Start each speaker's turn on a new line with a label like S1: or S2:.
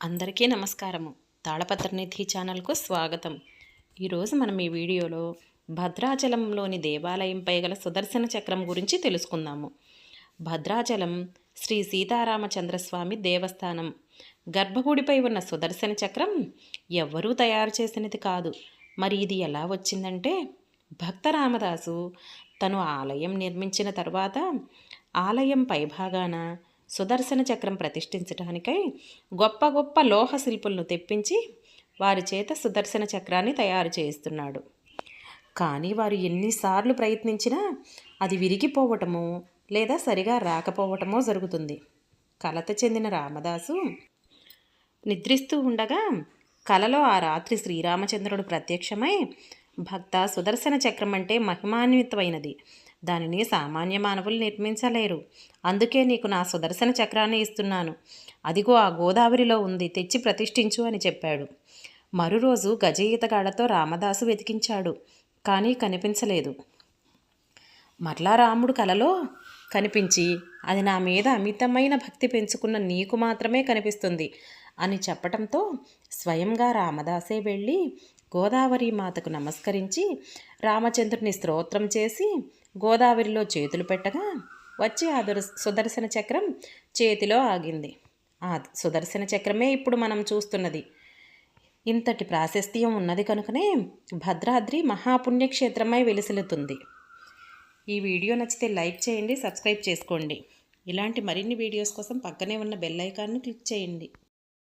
S1: అందరికీ నమస్కారము. తాళపత్రనిధి ఛానల్కు స్వాగతం. ఈరోజు మనం ఈ వీడియోలో భద్రాచలంలోని దేవాలయంపై గల సుదర్శన చక్రం గురించి తెలుసుకుందాము. భద్రాచలం శ్రీ సీతారామచంద్రస్వామి దేవస్థానం. గర్భగుడిపై ఉన్న సుదర్శన చక్రం ఎవ్వరూ తయారు చేసినది కాదు. మరి ఇది ఎలా వచ్చిందంటే భక్త రామదాసు తను ఆలయం నిర్మించిన తర్వాత ఆలయం పైభాగాన సుదర్శన చక్రం ప్రతిష్ఠించడానికై గొప్ప గొప్ప లోహ శిల్పులను తెప్పించి వారి చేత సుదర్శన చక్రాన్ని తయారు చేయిస్తున్నాడు. కానీ వారు ఎన్నిసార్లు ప్రయత్నించినా అది విరిగిపోవటమో లేదా సరిగా రాకపోవటమో జరుగుతుంది. కలత చెందిన రామదాసు నిద్రిస్తూ ఉండగా కలలో ఆ రాత్రి శ్రీరామచంద్రుడు ప్రత్యక్షమై భక్త సుదర్శన చక్రం అంటే మహిమాన్వితమైనది. దానిని సామాన్య మానవులు నిర్మించలేరు. అందుకే నీకు నా సుదర్శన చక్రాన్ని ఇస్తున్నాను. అదిగో ఆ గోదావరిలో ఉంది తెచ్చి ప్రతిష్ఠించు అని చెప్పాడు. మరురోజు గజ ఈతగాళ్ళతో రామదాసు వెతికించాడు కానీ కనిపించలేదు. మరలా రాముడు కలలో? కనిపించి అది నా మీద అమితమైన భక్తి పెంచుకున్న నీకు మాత్రమే కనిపిస్తుంది అని చెప్పటంతో స్వయంగా రామదాసే వెళ్ళి గోదావరి మాతకు నమస్కరించి రామచంద్రుని స్తోత్రం చేసి గోదావరిలో చేతులు పెట్టగా వచ్చి ఆ సుదర్శన చక్రం చేతిలో ఆగింది. ఆ సుదర్శన చక్రమే ఇప్పుడు మనం చూస్తున్నది. ఇంతటి ప్రాశస్త్యం ఉన్నది కనుకనే భద్రాద్రి మహాపుణ్యక్షేత్రమై వెలిసిలుతుంది. ఈ వీడియో నచ్చితే లైక్ చేయండి సబ్స్క్రైబ్ చేసుకోండి. ఇలాంటి మరిన్ని వీడియోస్ కోసం పక్కనే ఉన్న బెల్ ఐకాన్ను క్లిక్ చేయండి.